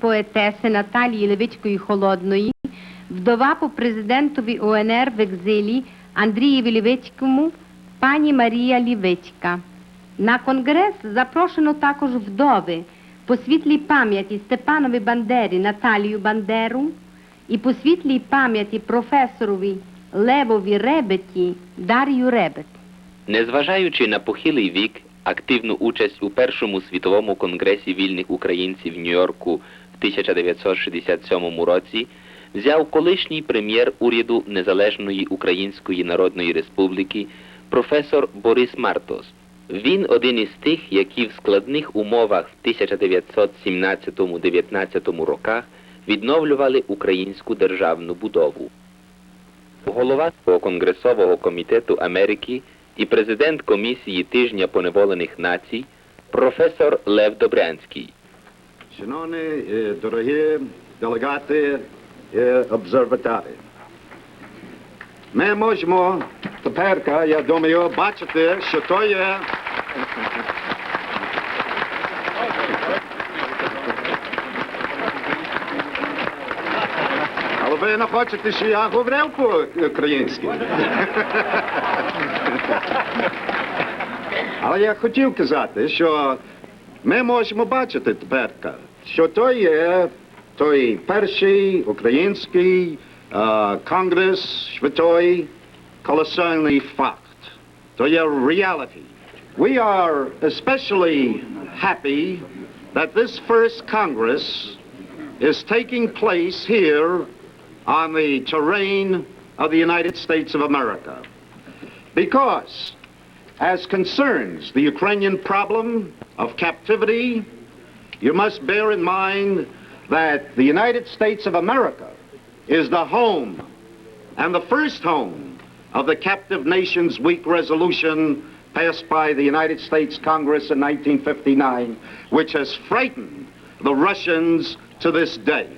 поетеси Наталії Левицької Холодної, вдова по президентові УНР в екзилі Андрієві Лівицькому, пані Марія Лівицька. На конгрес запрошено також вдови по світлій пам'яті Степанові Бандері Наталію Бандеру і по світлій пам'яті професорові Левові Ребеті Дар'ю Ребет. Незважаючи на похилий вік, активну участь у Першому світовому конгресі вільних українців в Нью-Йорку в 1967 році, взяв колишній прем'єр уряду Незалежної Української Народної Республіки професор Борис Мартос. Він один із тих, які в складних умовах в 1917-19 роках відновлювали українську державну будову. Голова Конгресового комітету Америки і президент комісії тижня поневолених націй професор Лев Добрянський. Шановні е, дорогі делегати і обсерваторії, ми можемо тепер, я думаю, бачити, що то є. Але ви не хочете, що я говорив по-українськи. Але я хотів казати, що ми можемо бачити тепер, що то є той перший український е, конгрес святої колосальний факт. То є reality. We are especially happy that this first Congress is taking place here on the terrain of the United States of America. Because as concerns the Ukrainian problem of captivity, you must bear in mind that the United States of America is the home and the first home of the Captive Nations Week resolution passed by the United States Congress in 1959, which has frightened the Russians to this day.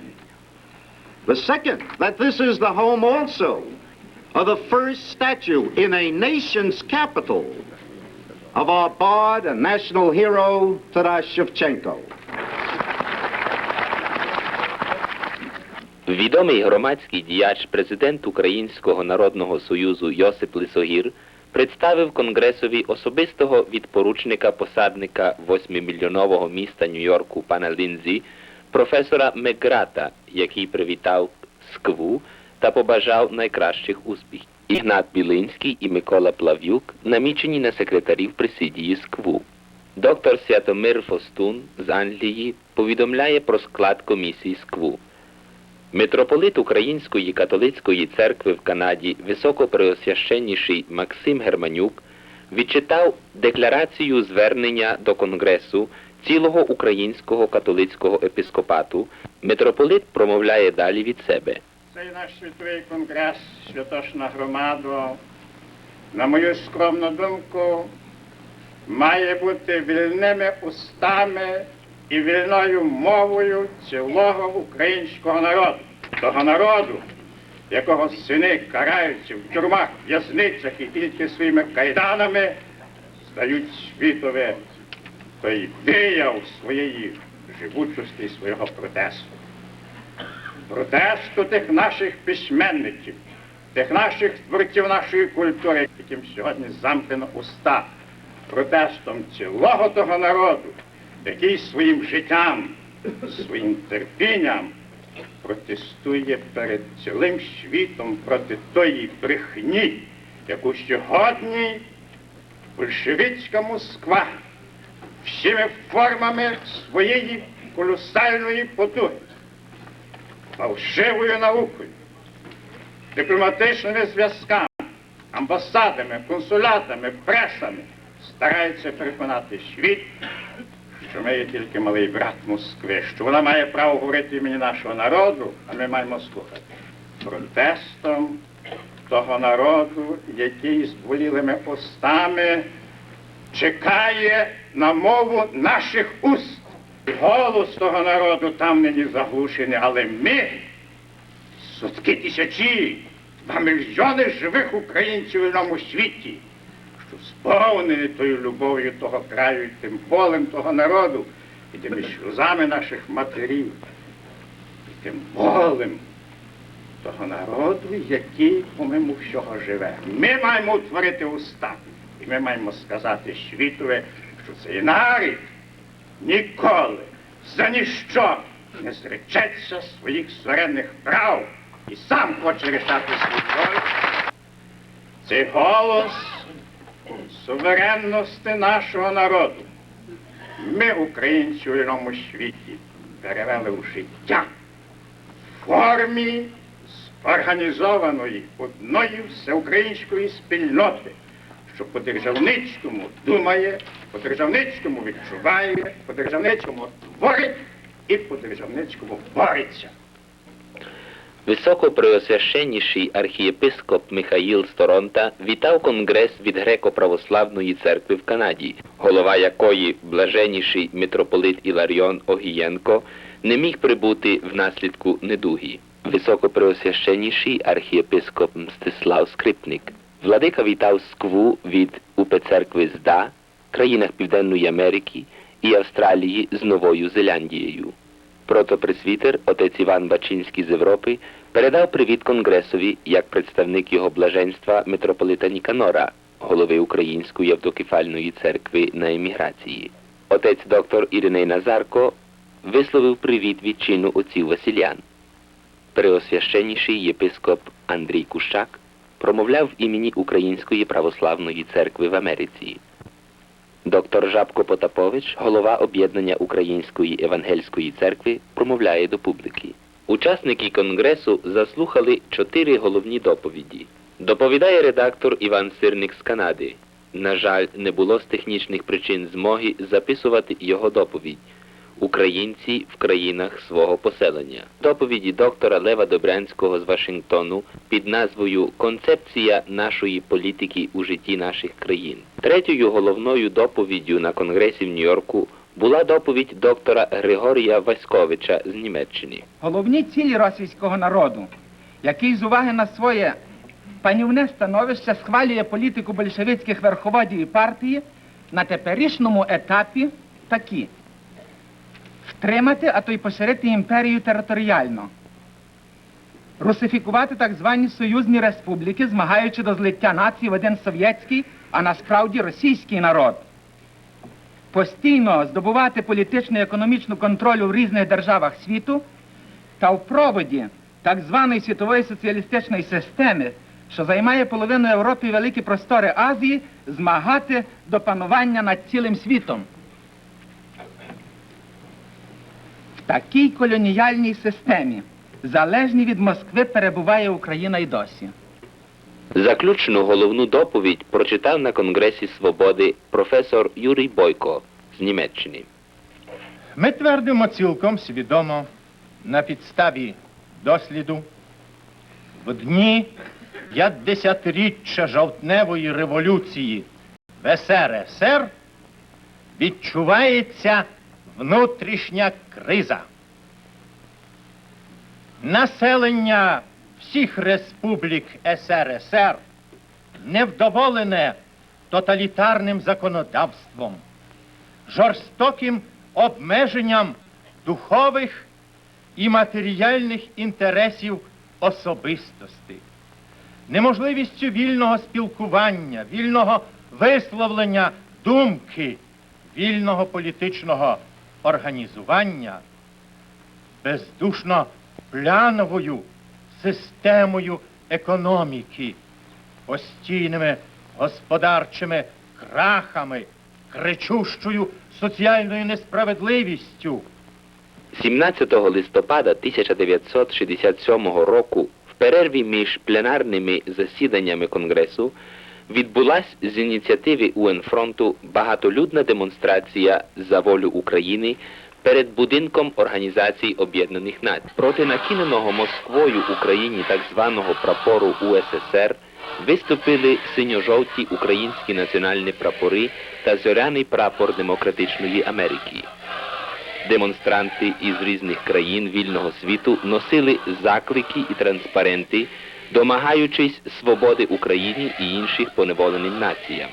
The second, that this is the home also of the first statue in a nation's capital of our bard and national hero, Taras Shevchenko. Відомий громадський діяч, президент Українського народного союзу Йосип Лисогір представив Конгресові особистого відпоручника посадника восьмимільйонового міста Нью-Йорку пана Лінзі, професора Меграта, який привітав Скву та побажав найкращих успіхів. Ігнат Білинський і Микола Плав'юк намічені на секретарів президії Скву. Доктор Святомир Фостун з Англії повідомляє про склад комісії Скву. Митрополит Української католицької церкви в Канаді, високопреосвященніший Максим Германюк, відчитав декларацію звернення до Конгресу цілого українського католицького епіскопату. Митрополит промовляє далі від себе. Цей наш світовий конгрес, святошна громада, на мою скромну думку, має бути вільними устами і вільною мовою цілого українського народу, того народу, якого сини караються в тюрмах, в'язницях і тільки своїми кайданами здають світові той вияв своєї живучості свого протесту протесту тих наших письменників, тих наших творців нашої культури, яким сьогодні замкнено уста, протестом цілого того народу, який своїм життям, своїм терпінням протестує перед цілим світом проти тої брехні, яку сьогодні большевицька Москва всіми формами своєї колосальної потуги фальшивою наукою, дипломатичними зв'язками, амбасадами, консулятами, пресами стараються переконати світ, що ми є тільки малий брат Москви, що вона має право говорити імені нашого народу, а ми маємо слухати. Протестом того народу, який з болілими устами чекає на мову наших уст. Голос того народу там нині заглушений, але ми, сотки тисячі, два мільйони живих українців у вільному світі, що сповнені тою любов'ю того краю тим болем того народу, і тими сльозами наших матерів, і тим болем того народу, який помимо всього живе. Ми маємо утворити уста, і ми маємо сказати світові, що цей нарід ніколи за ніщо не зречеться своїх суверенних прав і сам хоче рішати свій долю. Цей голос суверенності нашого народу. Ми, українці у вільному світі, перевели в життя в формі організованої одної всеукраїнської спільноти, що по державницькому думає, по державницькому відчуває, по державницькому творить і по державницькому бореться. Високопреосвященніший архієпископ Михаїл Сторонта вітав конгрес від греко-православної церкви в Канаді, голова якої блаженніший митрополит Іларіон Огієнко не міг прибути внаслідку недуги. Високопреосвященніший архієпископ Мстислав Скрипник. Владика вітав скву від УП церкви ЗДА, країнах Південної Америки і Австралії з Новою Зеландією. Протопресвітер отець Іван Бачинський з Європи передав привіт Конгресові як представник його блаженства митрополита Ніканора, голови Української автокефальної церкви на еміграції. Отець доктор Іриней Назарко висловив привіт від чину отців Василян. Преосвященніший єпископ Андрій Кущак промовляв імені Української православної церкви в Америці. Доктор Жабко Потапович, голова об'єднання Української евангельської церкви, промовляє до публіки. Учасники конгресу заслухали чотири головні доповіді. Доповідає редактор Іван Сирник з Канади. На жаль, не було з технічних причин змоги записувати його доповідь. Українці в країнах свого поселення. Доповіді доктора Лева Добрянського з Вашингтону під назвою Концепція нашої політики у житті наших країн. Третьою головною доповіддю на конгресі в Нью-Йорку була доповідь доктора Григорія Васьковича з Німеччини. Головні цілі російського народу, який з уваги на своє панівне становище схвалює політику большевицьких верховодів і партії на теперішньому етапі такі. Втримати, а то й поширити імперію територіально. Русифікувати так звані союзні республіки, змагаючи до злиття націй в один совєтський, а насправді російський народ постійно здобувати політичну і економічну контроль в різних державах світу та в проводі так званої світової соціалістичної системи, що займає половину Європи і великі простори Азії, змагати до панування над цілим світом. Такій колоніальній системі, залежній від Москви, перебуває Україна й досі. Заключну головну доповідь прочитав на Конгресі Свободи професор Юрій Бойко з Німеччини. Ми твердимо цілком свідомо на підставі досліду в дні 50-річчя жовтневої революції в СРСР відчувається внутрішня криза. Населення всіх республік СРСР невдоволене тоталітарним законодавством, жорстоким обмеженням духових і матеріальних інтересів особистості, неможливістю вільного спілкування, вільного висловлення думки, вільного політичного організування, бездушно пляновою системою економіки, постійними господарчими крахами, кричущою соціальною несправедливістю. 17 листопада 1967 року в перерві між пленарними засіданнями Конгресу відбулась з ініціативи УН-фронту багатолюдна демонстрація за волю України перед будинком Організації Об'єднаних Націй. Проти накиненого Москвою Україні так званого прапору УССР виступили синьо-жовті українські національні прапори та зоряний прапор Демократичної Америки. Демонстранти із різних країн вільного світу носили заклики і транспаренти, домагаючись свободи Україні і інших поневоленим націям.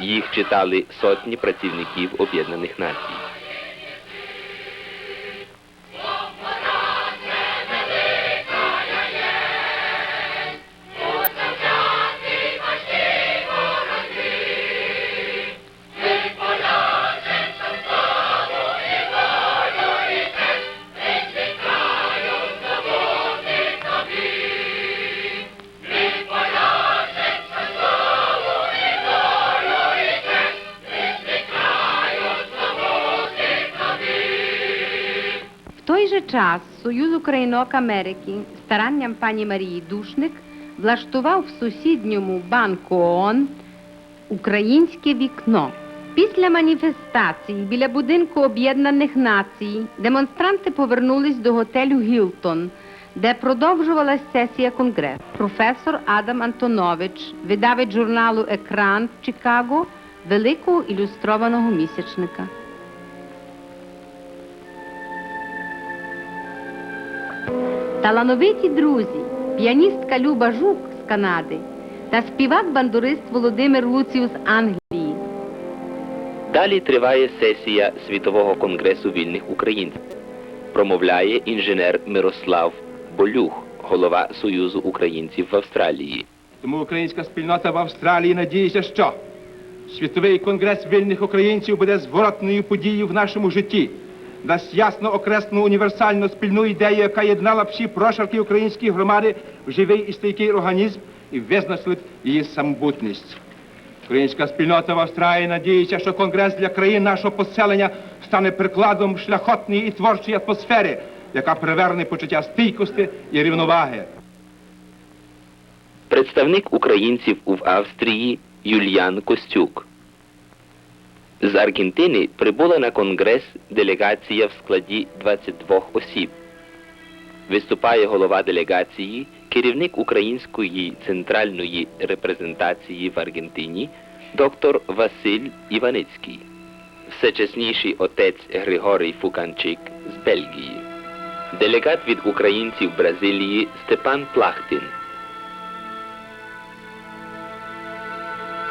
Їх читали сотні працівників Об'єднаних Націй. Час Союз Українок Америки старанням пані Марії Душник влаштував в сусідньому банку ООН Українське вікно. Після маніфестації біля будинку Об'єднаних Націй демонстранти повернулись до готелю Гілтон, де продовжувалась сесія конгресу. Професор Адам Антонович, видавець журналу Екран в Чикаго, великого ілюстрованого місячника. Талановиті друзі, піаністка Люба Жук з Канади та співак-бандурист Володимир Луціус з Англії. Далі триває сесія Світового конгресу вільних українців. Промовляє інженер Мирослав Болюх, голова Союзу українців в Австралії. Тому українська спільнота в Австралії надіється, що Світовий конгрес вільних українців буде зворотною подією в нашому житті, дасть ясно окресну універсальну спільну ідею, яка єднала всі прошарки української громади в живий і стійкий організм і визначила б її самобутність. Українська спільнота в Австралії надіється, що конгрес для країн нашого поселення стане прикладом шляхотної і творчої атмосфери, яка приверне почуття стійкості і рівноваги. Представник українців в Австрії Юліан Костюк. З Аргентини прибула на конгрес делегація в складі 22 осіб. Виступає голова делегації, керівник української центральної репрезентації в Аргентині доктор Василь Іваницький, всечесніший отець Григорій Фуканчик з Бельгії, делегат від українців Бразилії Степан Плахтин.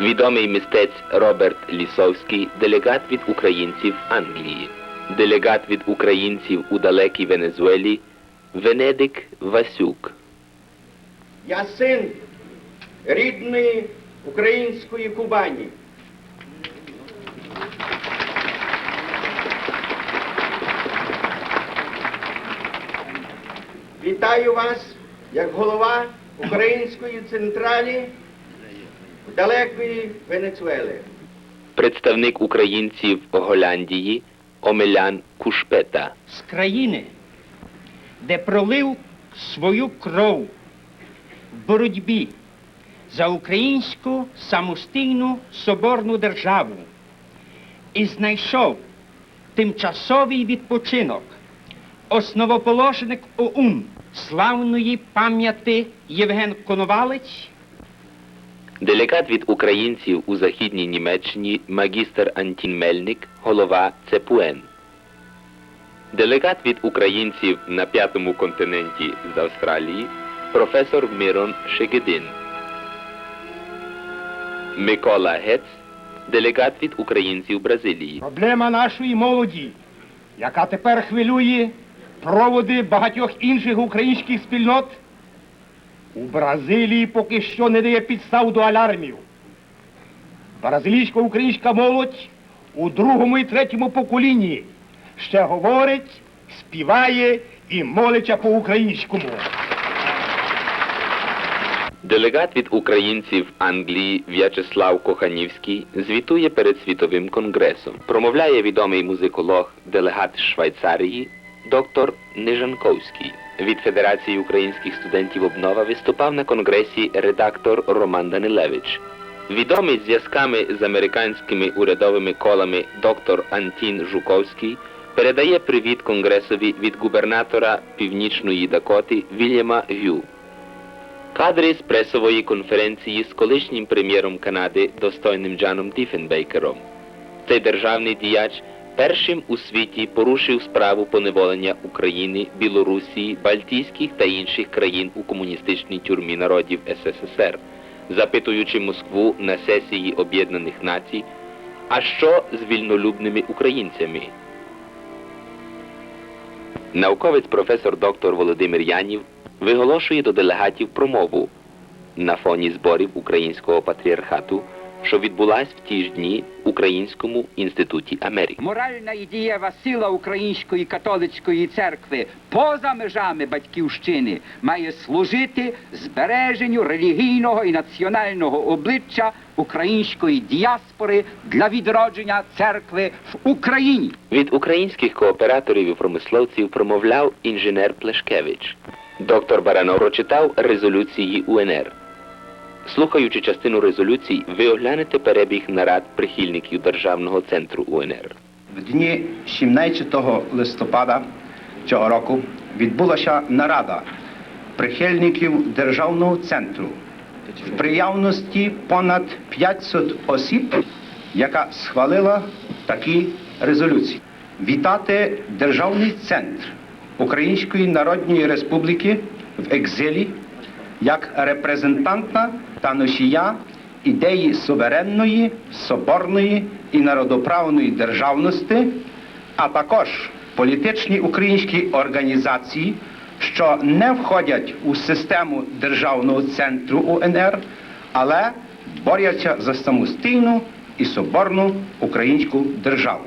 Відомий мистець Роберт Лісовський, делегат від українців Англії, делегат від українців у далекій Венезуелі Венедик Васюк, Я син рідної української Кубані. Вітаю вас як голова Української централі далекої Венесуели. представник українців Голландії Омелян Кушпета, з країни, де пролив свою кров в боротьбі за українську самостійну соборну державу і знайшов тимчасовий відпочинок, основоположник ОУН. Славної пам'яті Євген Коновалець делегат від українців у Західній Німеччині магістр Антін Мельник, голова ЦПУН, делегат від українців на п'ятому континенті з Австралії професор Мирон Шегедин, Микола Гец, делегат від українців Бразилії. Проблема нашої молоді, яка тепер хвилює проводи багатьох інших українських спільнот, у Бразилії поки що не дає підстав до алярмів. Бразилійсько-українська молодь у другому і третьому поколінні ще говорить, співає і молиться по-українському. Делегат від українців Англії В'ячеслав Коханівський звітує перед світовим конгресом. Промовляє відомий музиколог, делегат Швейцарії, доктор Нижанковський. Від Федерації українських студентів обнова виступав на конгресі редактор Роман Данилевич. Відомий зв'язками з американськими урядовими колами доктор Антін Жуковський передає привіт конгресові від губернатора Північної Дакоти Вільяма Гю. Кадри з пресової конференції з колишнім прем'єром Канади достойним Джаном Діфенбейкером. Цей державний діяч першим у світі порушив справу поневолення України, Білорусії, Балтійських та інших країн у комуністичній тюрмі народів СССР, запитуючи Москву на сесії Об'єднаних Націй, а що з вільнолюбними українцями? Науковець професор доктор Володимир Янів виголошує до делегатів промову на фоні зборів українського патріархату що відбулась в ті ж дні в Українському інституті Америки. Моральна і дієва сила Української католицької церкви поза межами батьківщини має служити збереженню релігійного і національного обличчя української діаспори для відродження церкви в Україні. Від українських кооператорів і промисловців промовляв інженер Плешкевич. Доктор Баранов прочитав резолюції УНР. Слухаючи частину резолюцій, ви оглянете перебіг нарад прихильників Державного центру УНР. В дні 17 листопада цього року відбулася нарада прихильників Державного центру в приявності понад 500 осіб, яка схвалила такі резолюції. Вітати Державний центр Української Народної Республіки в екзилі як репрезентанта та носія ідеї суверенної, соборної і народоправної державності, а також політичні українські організації, що не входять у систему Державного центру УНР, але борються за самостійну і соборну українську державу.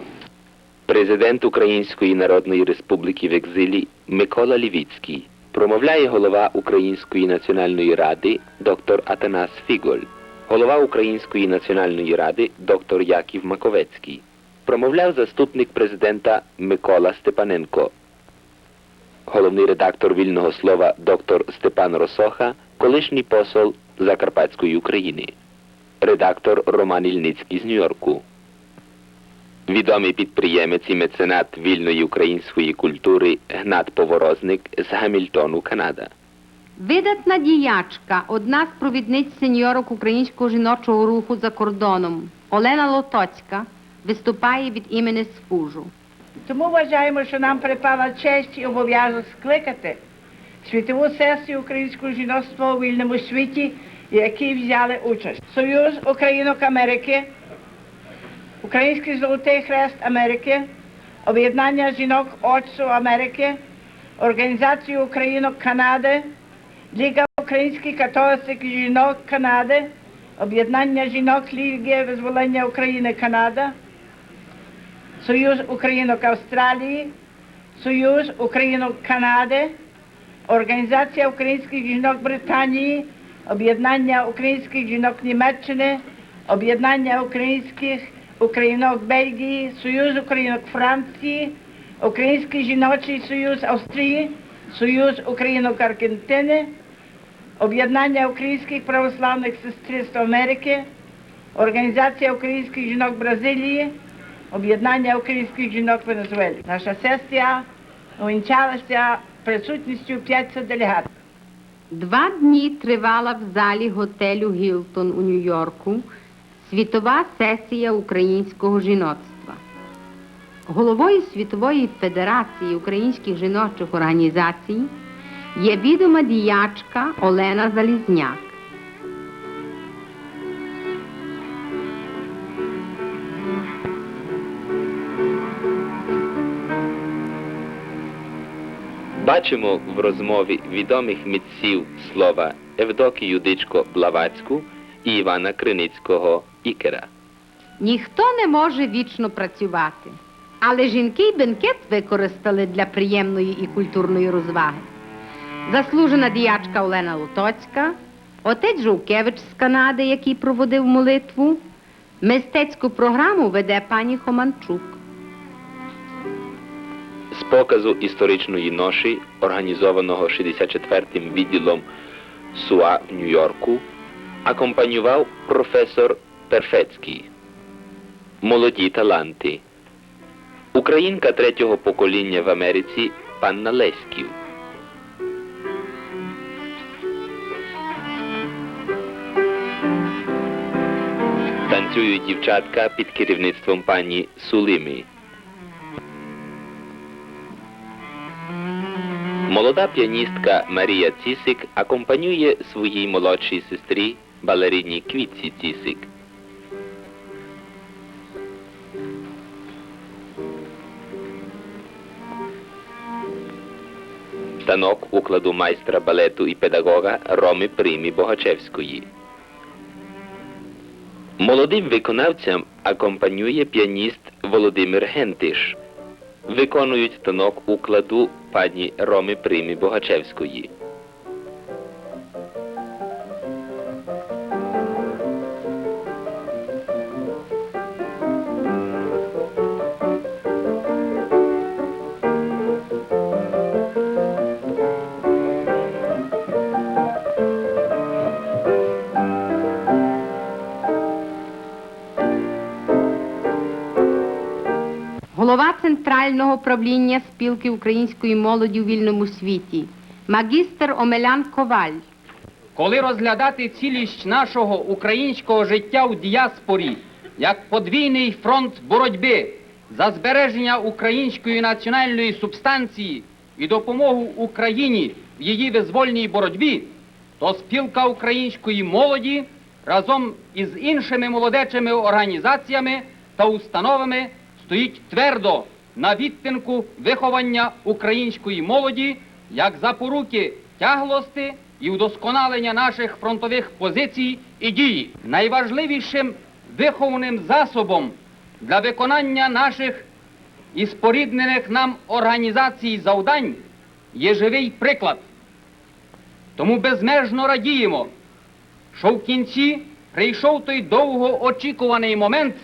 Президент Української Народної Республіки в екзилі Микола Лівіцький. Промовляє голова Української національної ради доктор Атанас Фіголь, голова Української національної ради доктор Яків Маковецький. Промовляв заступник президента Микола Степаненко, головний редактор вільного слова доктор Степан Росоха, колишній посол Закарпатської України, редактор Роман Ільницький з Нью-Йорку. Відомий підприємець і меценат вільної української культури Гнат Поворозник з Гамільтону, Канада. Видатна діячка, одна з провідниць сеньорок українського жіночого руху за кордоном, Олена Лотоцька, виступає від імені Сфужу. Тому вважаємо, що нам припала честь і обов'язок скликати світову сесію українського жіноцтва у вільному світі, в якій взяли участь. Союз Українок Америки, Український Золотий Хрест Америки, Об'єднання жінок Отцу Америки, Організацію Українок Канади, Ліга українських католицьких жінок Канади, Об'єднання жінок Ліги Визволення України Канада, Союз Українок Австралії, Союз Українок Канади, Організація українських жінок Британії, Об'єднання українських жінок Німеччини, Об'єднання українських українок Бельгії, Союз українок Франції, Український жіночий союз Австрії, Союз українок Аргентини, Об'єднання українських православних сестринств Америки, Організація українських жінок Бразилії, Об'єднання українських жінок Венесуелі. Наша сесія увінчалася присутністю 500 делегатів. Два дні тривала в залі готелю Гілтон у Нью-Йорку світова сесія українського жіноцтва. Головою Світової Федерації українських жіночих організацій є відома діячка Олена Залізняк. Бачимо в розмові відомих митців слова Евдокію Дичко Блавацьку і Івана Криницького Ікера. Ніхто не може вічно працювати, але жінки й бенкет використали для приємної і культурної розваги. Заслужена діячка Олена Лотоцька, отець Жовкевич з Канади, який проводив молитву, мистецьку програму веде пані Хоманчук. З показу історичної ноші, організованого 64-м відділом СУА в Нью-Йорку, акомпанював професор Перфецький. Молоді таланти. Українка третього покоління в Америці панна Леськів. Танцюють дівчатка під керівництвом пані Сулими. Молода піаністка Марія Цісик акомпанює своїй молодшій сестрі балеріні Квітці Цісик. Танок укладу майстра балету і педагога Роми Примі Богачевської. Молодим виконавцям акомпанює піаніст Володимир Гентиш. Виконують станок укладу пані Роми Примі Богачевської. Центрального правління спілки української молоді у вільному світі, магістр Омелян Коваль. Коли розглядати цілість нашого українського життя у діаспорі як подвійний фронт боротьби за збереження української національної субстанції і допомогу Україні в її визвольній боротьбі, то спілка української молоді разом із іншими молодечими організаціями та установами стоїть твердо на відтинку виховання української молоді як запоруки тяглости і удосконалення наших фронтових позицій і дії. Найважливішим виховним засобом для виконання наших і споріднених нам організацій завдань є живий приклад. Тому безмежно радіємо, що в кінці прийшов той довго очікуваний момент,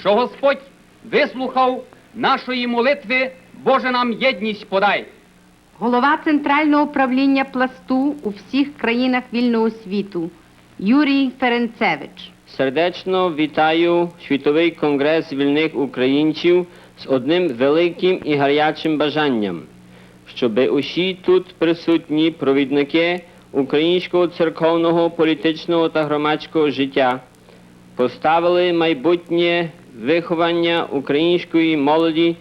що Господь вислухав нашої молитви, Боже нам єдність подай. Голова Центрального правління пласту у всіх країнах вільного світу Юрій Ференцевич. Сердечно вітаю Світовий конгрес вільних українців з одним великим і гарячим бажанням, щоб усі тут присутні провідники українського церковного, політичного та громадського життя поставили майбутнє виховання української молоді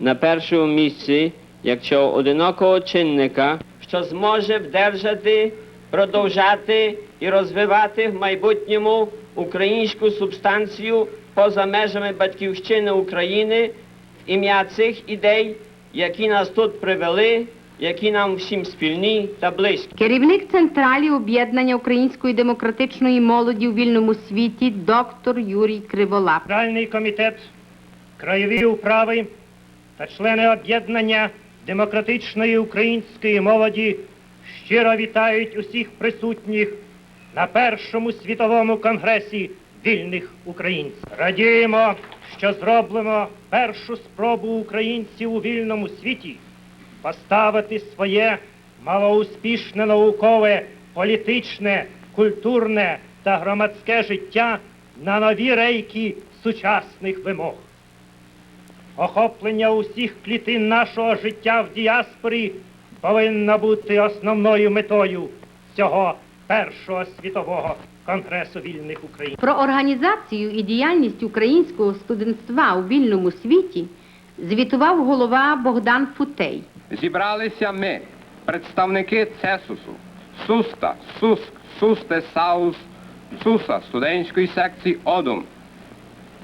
на першому місці, як цього одинокого чинника, що зможе вдержати, продовжати і розвивати в майбутньому українську субстанцію поза межами батьківщини України в ім'я цих ідей, які нас тут привели, які нам всім спільні та близькі. Керівник Централі об'єднання української демократичної молоді у вільному світі доктор Юрій Криволап. Центральний комітет, краєві управи та члени об'єднання демократичної української молоді щиро вітають усіх присутніх на першому світовому конгресі вільних українців. Радіємо, що зробимо першу спробу українців у вільному світі поставити своє малоуспішне наукове, політичне, культурне та громадське життя на нові рейки сучасних вимог. Охоплення усіх клітин нашого життя в діаспорі повинно бути основною метою цього першого світового конгресу вільних України. Про організацію і діяльність українського студентства у вільному світі звітував голова Богдан Футей. Зібралися ми, представники ЦЕСУСу, СУСТА, СУСК, СУСТЕ, САУС, ЦУСа, студентської секції ОДУМ,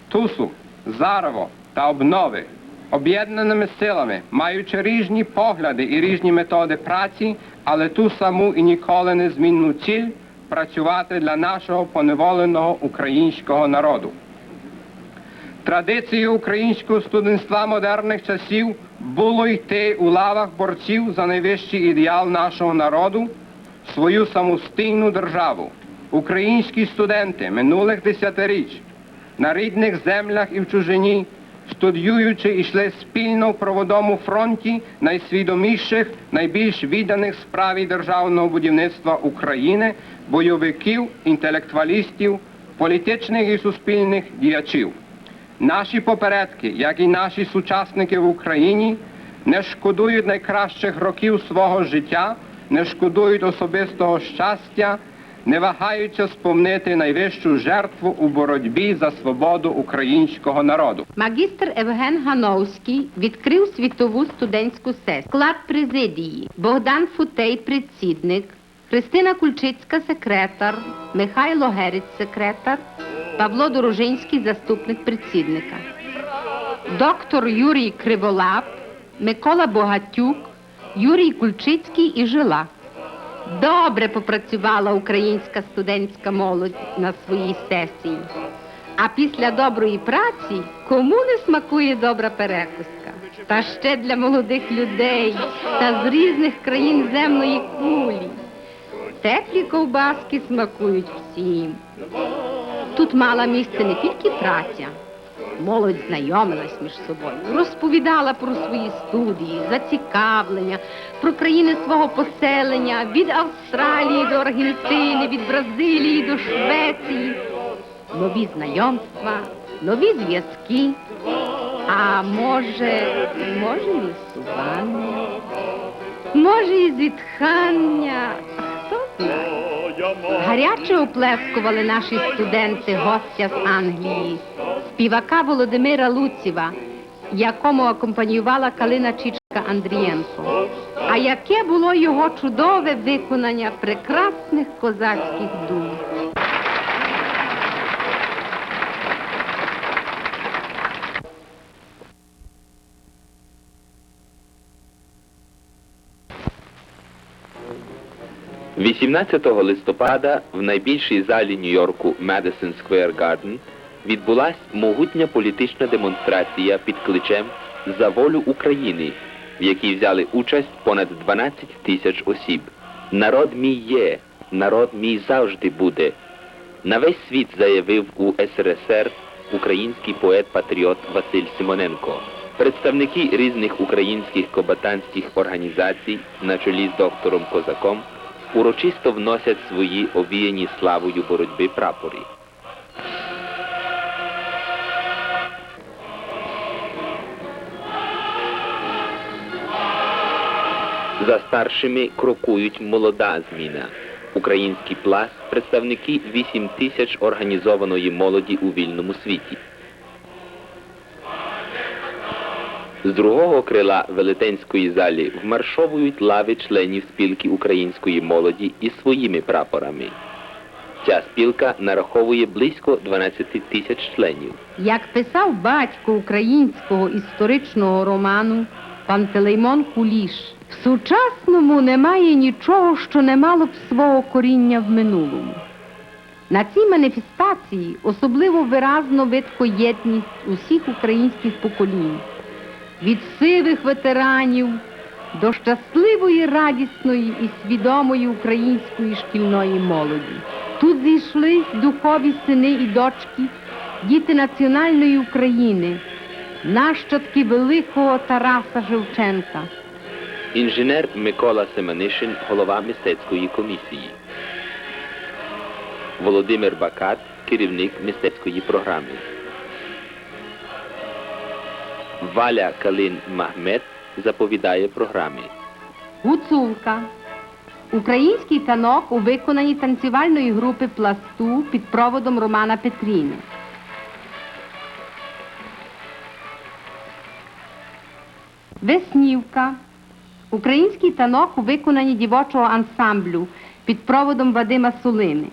ТУСу, ЗАРОВО та обнови, об'єднаними силами, маючи різні погляди і різні методи праці, але ту саму і ніколи не змінну ціль працювати для нашого поневоленого українського народу. Традицією українського студентства модерних часів було йти у лавах борців за найвищий ідеал нашого народу, свою самостійну державу. Українські студенти минулих десятиріч на рідних землях і в чужині, студіюючи, йшли спільно в проводому фронті найсвідоміших, найбільш відданих справі державного будівництва України, бойовиків, інтелектуалістів, політичних і суспільних діячів. Наші попередки, як і наші сучасники в Україні, не шкодують найкращих років свого життя, не шкодують особистого щастя, не вагаються спомнити найвищу жертву у боротьбі за свободу українського народу. Магістр Евген Гановський відкрив світову студентську сесію. Склад президії Богдан Футей, предсідник, Христина Кульчицька, секретар, Михайло Герець, секретар, Павло Дорожинський, заступник предсідника, доктор Юрій Криволап, Микола Богатюк, Юрій Кульчицький і Жила. Добре попрацювала українська студентська молодь на своїй сесії. А після доброї праці кому не смакує добра перекуска? Та ще для молодих людей та з різних країн земної кулі. Теплі ковбаски смакують всім. Тут мала місце не тільки праця. Молодь знайомилась між собою, розповідала про свої студії, зацікавлення, про країни свого поселення від Австралії до Аргентини, від Бразилії до Швеції. Нові знайомства, нові зв'язки. А може, може, лісування, може, і зітхання. Хто знає? Гаряче оплескували наші студенти гостя з Англії, співака Володимира Луціва, якому акомпаніювала Калина Чічка Андрієнко. А яке було його чудове виконання прекрасних козацьких дум. – 18 листопада в найбільшій залі Нью-Йорку Madison Square Garden відбулась могутня політична демонстрація під кличем «За волю України», в якій взяли участь понад 12 тисяч осіб. Народ мій є, народ мій завжди буде. На весь світ заявив у СРСР український поет-патріот Василь Симоненко. Представники різних українських комбатантських організацій на чолі з доктором Козаком урочисто вносять свої овіяні славою боротьби прапори. За старшими крокують молода зміна. Український пласт представники 8 тисяч організованої молоді у вільному світі. З другого крила велетенської залі вмаршовують лави членів спілки української молоді із своїми прапорами. Ця спілка нараховує близько 12 тисяч членів. Як писав батько українського історичного роману Пантелеймон Куліш, в сучасному немає нічого, що не мало б свого коріння в минулому. На цій маніфестації особливо виразно видко єдність усіх українських поколінь, від сивих ветеранів до щасливої, радісної і свідомої української шкільної молоді. Тут зійшлись духові сини і дочки, діти національної України, нащадки великого Тараса Шевченка. Інженер Микола Семенишин, голова мистецької комісії. Володимир Бакат, керівник мистецької програми. Валя Калин Махмед заповідає програми. Гуцулка. Український танок у виконанні танцювальної групи пласту під проводом Романа Петріни. Веснівка. Український танок у виконанні дівочого ансамблю під проводом Вадима Сулини.